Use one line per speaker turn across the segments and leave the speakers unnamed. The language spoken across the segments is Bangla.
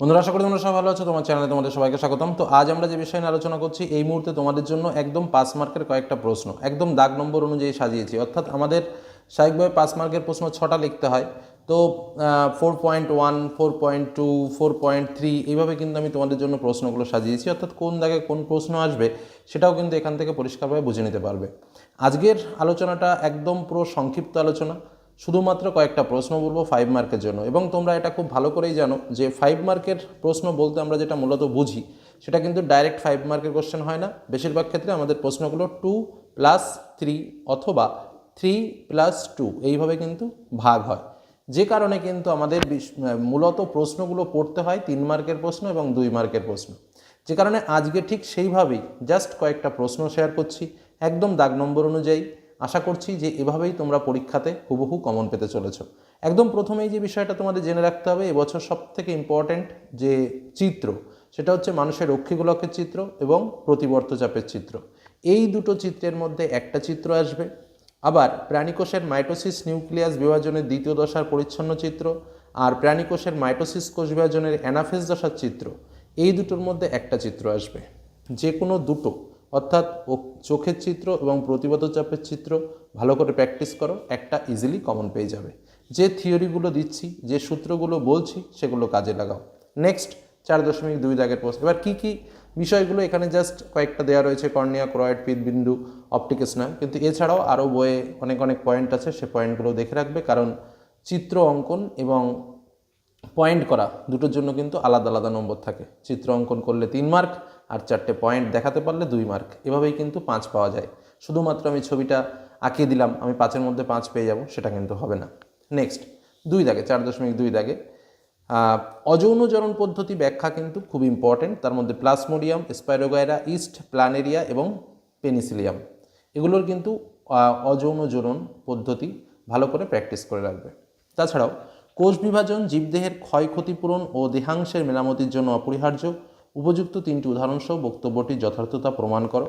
বন্ধুরা, আশা করি তোমরা সবাই ভালো আছো, তোমার চ্যানেলে তোমাদের সবাইকে স্বাগতম। তো আজ আমরা যে বিষয় নিয়ে আলোচনা করছি, এই মুহূর্তে তোমাদের জন্য একদম পাস মার্কের কয়েকটা প্রশ্ন, একদম দাগ নম্বর অনুযায়ী সাজিয়েছি। অর্থাৎ আমাদের স্বাভাবিকভাবে পাস মার্কের প্রশ্ন ছটা লিখতে হয়। তো four point one four point two four point three এইভাবে কিন্তু আমি তোমাদের জন্য প্রশ্নগুলো সাজিয়েছি। অর্থাৎ কোন দাগে কোন প্রশ্ন আসবে, সেটাও কিন্তু এখান থেকে পরিষ্কারভাবে বুঝে নিতে পারবে। আজকের আলোচনাটা একদম পুরো সংক্ষিপ্ত আলোচনা। শুধুমাত্র কয়েকটা প্রশ্ন বলব ফাইভ মার্কের জন্য। এবং তোমরা এটা খুব ভালো করেই জানো যে ফাইভ মার্কের প্রশ্ন বলতে আমরা যেটা মূলত বুঝি, সেটা কিন্তু ডাইরেক্ট ফাইভ মার্কের কোশ্চেন হয় না। বেশিরভাগ ক্ষেত্রে আমাদের প্রশ্নগুলো টু প্লাস থ্রি অথবা থ্রি প্লাস টু এইভাবে কিন্তু ভাগ হয়। যে কারণে কিন্তু আমাদের মূলত প্রশ্নগুলো পড়তে হয় তিন মার্কের প্রশ্ন এবং দুই মার্কের প্রশ্ন। যে কারণে আজকে ঠিক সেইভাবেই জাস্ট কয়েকটা প্রশ্ন শেয়ার করছি। একদম দাগ নম্বর অনুযায়ী আশা করছি যে এভাবেই তোমরা পরীক্ষাতে হুবহু কমন পেতে চলেছ। একদম প্রথমেই যে বিষয়টা তোমাদের জেনে রাখতে হবে, এবছর সব থেকে ইম্পর্ট্যান্ট যে চিত্র, সেটা হচ্ছে মানুষের রক্ষীগুলকের চিত্র এবং প্রতিবর্ত চাপের চিত্র। এই দুটো চিত্রের মধ্যে একটা চিত্র আসবে। আবার প্রাণীকোষের মাইটোসিস নিউক্লিয়াস বিভাজনের দ্বিতীয় দশার পরিচ্ছন্ন চিত্র, আর প্রাণীকোষের মাইটোসিস কোষ বিভাজনের অ্যানাফেস দশার চিত্র। এই দুটোর মধ্যে একটা চিত্র আসবে। যে কোনো দুটো অর্থাৎ চোখের চিত্র এবং প্রতিবত চাপের চিত্র ভালো করে প্র্যাকটিস করো, একটা ইজিলি কমন পেয়ে যাবে। যে থিওরিগুলো দিচ্ছি, যে সূত্রগুলো বলছি, সেগুলো কাজে লাগাও। নেক্সট চার দশমিক দুই দাগের পোস্ট এবার কী কী বিষয়গুলো এখানে জাস্ট কয়েকটা দেওয়া রয়েছে, কর্নিয়া, ক্রয়েড পিতবিন্দু অপটিক্স নয় কিন্তু এছাড়াও আরও বইয়ে অনেক অনেক পয়েন্ট আছে, সে পয়েন্টগুলো দেখে রাখবে। কারণ চিত্র অঙ্কন এবং পয়েন্ট করা, দুটোর জন্য কিন্তু আলাদা আলাদা নম্বর থাকে। চিত্র অঙ্কন করলে তিন মার্ক আর চারটে পয়েন্ট দেখাতে পারলে দুই মার্ক। এভাবেই কিন্তু পাঁচ পাওয়া যায়। শুধুমাত্র আমি ছবিটা আঁকিয়ে দিলাম, আমি পাঁচের মধ্যে পাঁচ পেয়ে যাব, সেটা কিন্তু হবে না। নেক্সট, দুই দাগে, চার দশমিক দুই দাগে। অযৌনজরণ পদ্ধতি ব্যাখ্যা কিন্তু খুব ইম্পর্টেন্ট তার মধ্যে প্লাসমোডিয়াম স্পাইরোগায়রা ইস্ট প্ল্যানেরিয়া এবং পেনিসিলিয়াম এগুলোর কিন্তু অযৌনজরণ পদ্ধতি ভালো করে প্র্যাকটিস করে রাখবে। তাছাড়াও কোষ বিভাজন, জীবদেহের ক্ষয়ক্ষতিপূরণ ও দেহাংশের মেরামতির জন্য অপরিহার্য। উপযুক্ত তিনটি উদাহরণসহ বক্তব্যটির যথার্থতা প্রমাণ করো।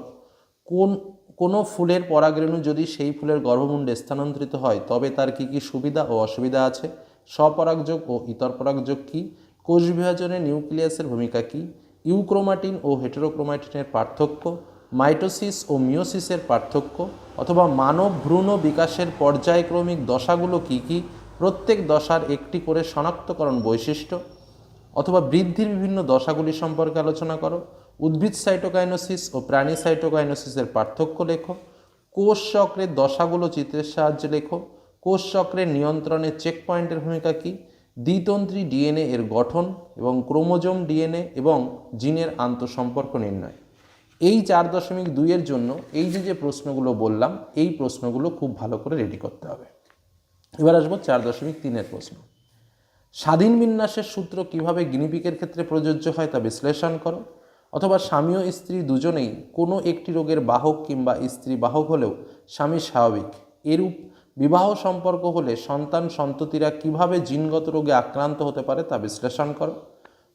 কোন, কোনো ফুলের পরাগরেণু যদি সেই ফুলের গর্ভমুণ্ডে স্থানান্তরিত হয়, তবে তার কী কী সুবিধা ও অসুবিধা আছে? স্বপরাগযোগ ও ইতর পরাগযোগ কী? কোষ বিভাজনে নিউক্লিয়াসের ভূমিকা কী? ইউক্রোমাটিন ও হেটেরোক্রোমাটিনের পার্থক্য? মাইটোসিস ও মিওসিসের পার্থক্য? অথবা মানব ভ্রূণ বিকাশের পর্যায়ক্রমিক দশাগুলো কী কী? প্রত্যেক দশার একটি করে শনাক্তকরণ বৈশিষ্ট্য অথবা বৃদ্ধির বিভিন্ন দশাগুলি সম্পর্কে আলোচনা করো। উদ্ভিদ সাইটোকাইনোসিস ও প্রাণী সাইটোকাইনোসিসের পার্থক্য লেখো। কোষ চক্রের দশাগুলো চিত্রের সাহায্যে লেখো। কোষ চক্রের নিয়ন্ত্রণে চেক পয়েন্টের ভূমিকা কী? দ্বিতন্ত্রী ডিএনএ এর গঠন এবং ক্রোমোজোম ডিএনএ এবং জিনের আন্তঃসম্পর্ক নির্ণয়। এই চার দশমিক দুইয়ের জন্য এই যে যে প্রশ্নগুলো বললাম, এই প্রশ্নগুলো খুব ভালো করে রেডি করতে হবে। এবার আসব চার দশমিক তিনের প্রশ্ন। স্বাধীন বিন্যাসের সূত্র কীভাবে গিনিপিকের ক্ষেত্রে প্রযোজ্য হয় তা বিশ্লেষণ করো। অথবা স্বামী ও স্ত্রী দুজনেই কোনো একটি রোগের বাহক কিংবা স্ত্রী বাহক হলেও স্বামী স্বাভাবিক। এরূপ বিবাহ সম্পর্ক হলে সন্তান সন্ততিরা কীভাবে জিনগত রোগে আক্রান্ত হতে পারে তা বিশ্লেষণ করো।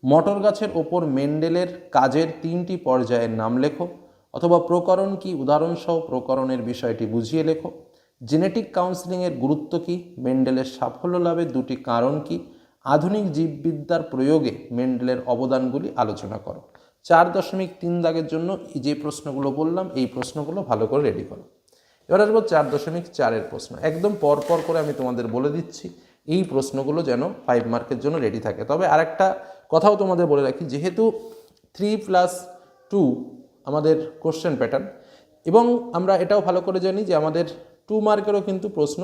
মটর গাছের ওপর মেন্ডেলের কাজের তিনটি পর্যায়ের নাম লেখো। অথবা প্রকরণ কি? উদাহরণসহ প্রকরণের বিষয়টি বুঝিয়ে লেখো। জেনেটিক কাউন্সিলিংয়ের গুরুত্ব কী? মেন্ডেলের সাফল্য লাভের দুটি কারণ কি? আধুনিক জীববিদ্যার প্রয়োগে মেন্ডেলের অবদানগুলি আলোচনা করো। চার দশমিক তিন দাগের জন্য যে প্রশ্নগুলো বললাম, এই প্রশ্নগুলো ভালো করে রেডি করো। এবার আসব চার দশমিক চারের প্রশ্ন। একদম পর পর করে আমি তোমাদের বলে দিচ্ছি, এই প্রশ্নগুলো যেন ফাইভ মার্কের জন্য রেডি থাকে। তবে আরেকটা কথাও তোমাদের বলে রাখি, যেহেতু থ্রি প্লাস টু আমাদের কোশ্চেন প্যাটার্ন এবং আমরা এটাও ভালো করে জানি যে আমাদের টু মার্কেরও কিন্তু প্রশ্ন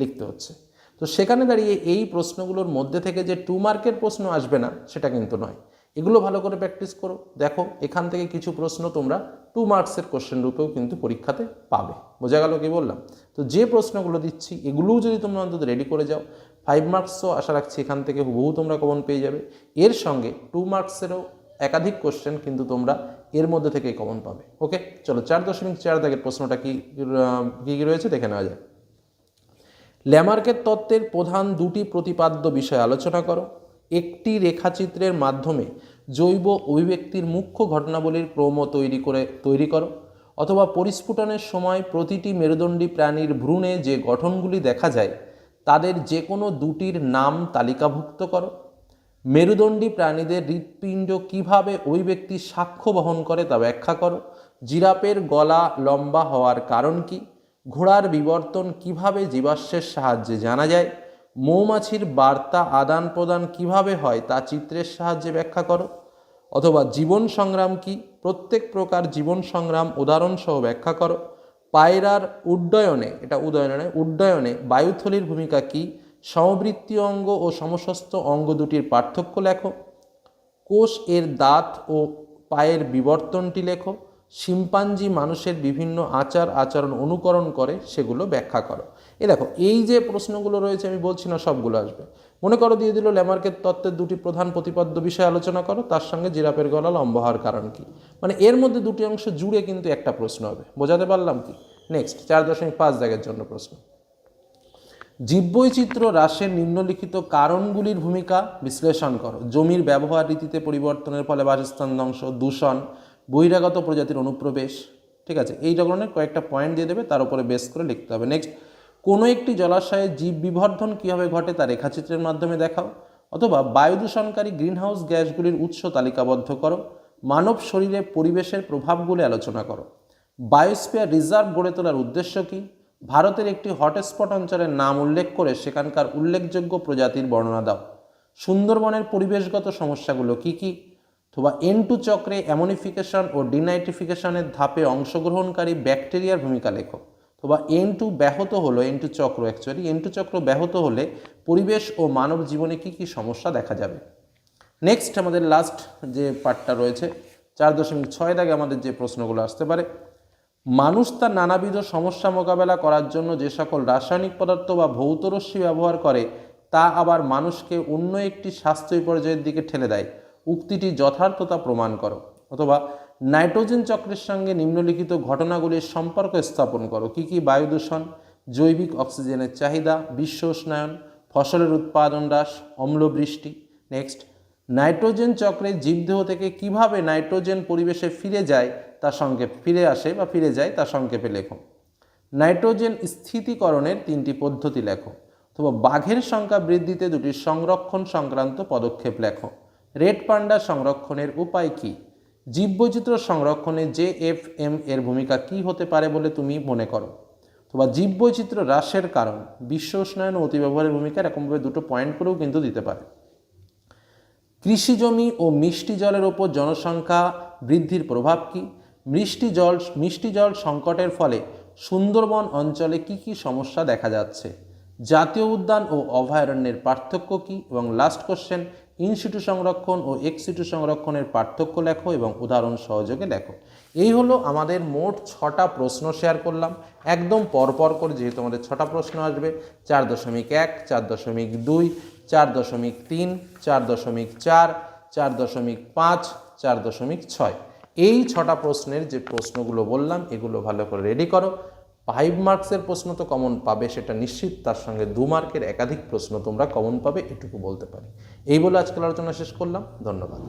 লিখতে হচ্ছে। তো সেখানে দাঁড়িয়ে এই প্রশ্নগুলোর মধ্যে থেকে যে টু মার্কের প্রশ্ন আসবে না, সেটা কিন্তু নয়। এগুলো ভালো করে প্র্যাকটিস করো। দেখো, এখান থেকে কিছু প্রশ্ন তোমরা টু মার্কসের কোশ্চেন রূপেও কিন্তু পরীক্ষাতে পাবে। বোঝা গেল কি বললাম? তো যে প্রশ্নগুলো দিচ্ছি, এগুলোও যদি তোমরা অন্তত রেডি করে যাও ফাইভ মার্কসও আশা রাখছি এখান থেকে হুবহু তোমরা কমন পেয়ে যাবে। এর সঙ্গে টু মার্কসেরও একাধিক কোশ্চেন কিন্তু তোমরা এর মধ্যে থেকেই কমন পাবে। ওকে চলো, চার দশমিক চার দাগের প্রশ্নটা কি কি কি রয়েছে? দেখে নেওয়া যায় ল্যামার্কের তত্ত্বের প্রধান দুটি প্রতিপাদ্য বিষয় আলোচনা করো। একটি রেখাচিত্রের মাধ্যমে জৈব অভিব্যক্তির মুখ্য ঘটনাবলীর ক্রম তৈরি করে, তৈরি করো। অথবা পরিস্ফুটনের সময় প্রতিটি মেরুদণ্ডী প্রাণীর ভ্রূণে যে গঠনগুলি দেখা যায়, তাদের যে কোনো দুটির নাম তালিকাভুক্ত করো। মেরুদণ্ডী প্রাণীদের হৃৎপিণ্ড কীভাবে ওই ব্যক্তি সাক্ষ্য বহন করে তা ব্যাখ্যা করো। জিরাপের গলা লম্বা হওয়ার কারণ কি? ঘোড়ার বিবর্তন কীভাবে জীবাশ্মের সাহায্যে জানা যায়? মৌমাছির বার্তা আদান প্রদান কীভাবে হয় তা চিত্রের সাহায্যে ব্যাখ্যা করো। অথবা জীবন সংগ্রাম কি? প্রত্যেক প্রকার জীবন সংগ্রাম উদাহরণ সহ ব্যাখ্যা করো। পায়রার উড্ডয়নে, এটা উদয়নে উড্ডয়নে বায়ুথলির ভূমিকা কি? সমবৃত্তীয় অঙ্গ ও সমস্ত অঙ্গ দুটির পার্থক্য লেখো। কোষ এর দাঁত ও পায়ের বিবর্তনটি লেখো। শিম্পাঞ্জি মানুষের বিভিন্ন আচার, আচরণ অনুকরণ করে সেগুলো ব্যাখ্যা করো। এ দেখো, এই যে প্রশ্নগুলো রয়েছে, আমি বলছি না সবগুলো আসবে। মনে করো দিয়ে দিল, ল্যামার্কের তত্ত্বের দুটি প্রধান প্রতিপাদ্য বিষয়ে আলোচনা করো, তার সঙ্গে জিরাপের গলা লম্বা হওয়ার কারণ কি? মানে এর মধ্যে দুটি অংশ জুড়ে কিন্তু একটা প্রশ্ন হবে। বোঝাতে পারলাম কি? নেক্সট চার দশমিক পাঁচ দাগের জন্য প্রশ্ন। জীববৈচিত্র্য হ্রাসের নিম্নলিখিত কারণগুলির ভূমিকা বিশ্লেষণ করো। জমির ব্যবহার রীতিতে পরিবর্তনের ফলে বাসস্থান ধ্বংস, দূষণ, বহিরাগত প্রজাতির অনুপ্রবেশ, ঠিক আছে? এই ধরনের কয়েকটা পয়েন্ট দিয়ে দেবে, তার উপরে বেস করে লিখতে হবে। নেক্সট কোনো একটি জলাশয়ে জীব বিবর্ধন কীভাবে ঘটে তা রেখাচিত্রের মাধ্যমে দেখাও, অথবা বায়ু দূষণকারী গ্রিনহাউস গ্যাসগুলির উৎস তালিকাবদ্ধ করো, মানব শরীরে পরিবেশের প্রভাবগুলি আলোচনা করো। বায়োস্ফিয়ার রিজার্ভ গড়ে তোলার উদ্দেশ্য কী? ভারতের একটি হটস্পট অঞ্চলের নাম উল্লেখ করে সেখানকার উল্লেখযোগ্য প্রজাতির বর্ণনা দাও। সুন্দরবনের পরিবেশগত সমস্যাগুলো কি কি? অথবা এন টু চক্রে অ্যামোনিফিকেশন ও ডিনাইট্রিফিকেশনের ধাপে অংশগ্রহণকারী ব্যাকটেরিয়ার ভূমিকা লেখো। অথবা এন টু ব্যাহত হলো এন টু চক্র অ্যাকচুয়ালি এন টু চক্র ব্যাহত হলে পরিবেশ ও মানব জীবনে কী কী সমস্যা দেখা যাবে? নেক্সট আমাদের লাস্ট যে পার্টটা রয়েছে, চার দশমিক ছয় দাগে আমাদের যে প্রশ্নগুলো আসতে পারে মানুষ তার নানাবিধ সমস্যা মোকাবেলা করার জন্য যে সকল রাসায়নিক পদার্থ বা ভৌতরশ্মি ব্যবহার করে, তা আবার মানুষকে অন্য একটি স্বাস্থ্য বিপর্যয়ের দিকে ঠেলে দেয়। উক্তিটি যথার্থতা প্রমাণ করো। অথবা, নাইট্রোজেন চক্রের সঙ্গে নিম্নলিখিত ঘটনাগুলির সম্পর্ক স্থাপন করো। কি কি? বায়ু দূষণ, জৈবিক অক্সিজেনের চাহিদা, বিশ্ব উষ্ণায়ন, ফসলের উৎপাদন হ্রাস, অম্লবৃষ্টি। নেক্সট নাইট্রোজেন চক্রে জীবদেহ থেকে কীভাবে নাইট্রোজেন পরিবেশে ফিরে যায়, তা সংক্ষেপ ফিরে আসে বা ফিরে যায়, তা সংক্ষেপে লেখো। নাইট্রোজেন স্থিতিকরণের তিনটি পদ্ধতি লেখো। অথবা বাঘের সংখ্যা বৃদ্ধিতে দুটি সংরক্ষণ সংক্রান্ত পদক্ষেপ লেখো। রেড পান্ডা সংরক্ষণের উপায় কী? জীববৈচিত্র্য সংরক্ষণে জে এফ এম এর ভূমিকা কী হতে পারে বলে তুমি মনে করো? অথবা জীববৈচিত্র্য হ্রাসের কারণ, বিশ্ব উষ্ণায়ন ও অতিব্যবহারের ভূমিকা এরকমভাবে দুটো পয়েন্ট করেও কিন্তু দিতে পারে। কৃষি জমি ও মিষ্টি জলের ওপর জনসংখ্যা বৃদ্ধির প্রভাব কী? মিষ্টি জল মিষ্টি জল সংকটের ফলে সুন্দরবন অঞ্চলে কি কি সমস্যা দেখা যাচ্ছে? জাতীয় উদ্যান ও অভয়ারণ্যের পার্থক্য কী? এবং লাস্ট কোশ্চেন ইনস্টিটিউ সংরক্ষণ ও এক্সিটু সংরক্ষণের পার্থক্য লেখো এবং উদাহরণ সহযোগে লেখো। এই হলো আমাদের মোট ছটা প্রশ্ন শেয়ার করলাম। একদম পরপর করে যেহেতু আমাদের ছটা প্রশ্ন আসবে, চার দশমিক এক, চার দশমিক দুই চার দশমিক তিন, চার দশমিক চার চার দশমিক পাঁচ, চার দশমিক ছয়। এই ছটা প্রশ্নের যে প্রশ্নগুলো বললাম, এগুলো ভালো করে রেডি করো। ফাইভ মার্কসের প্রশ্ন তো কমন পাবে, সেটা নিশ্চিত। তার সঙ্গে দু মার্কের একাধিক প্রশ্ন তোমরা কমন পাবে, এটুকু বলতে পারি। এই বলে আজকের আলোচনা শেষ করলাম। ধন্যবাদ।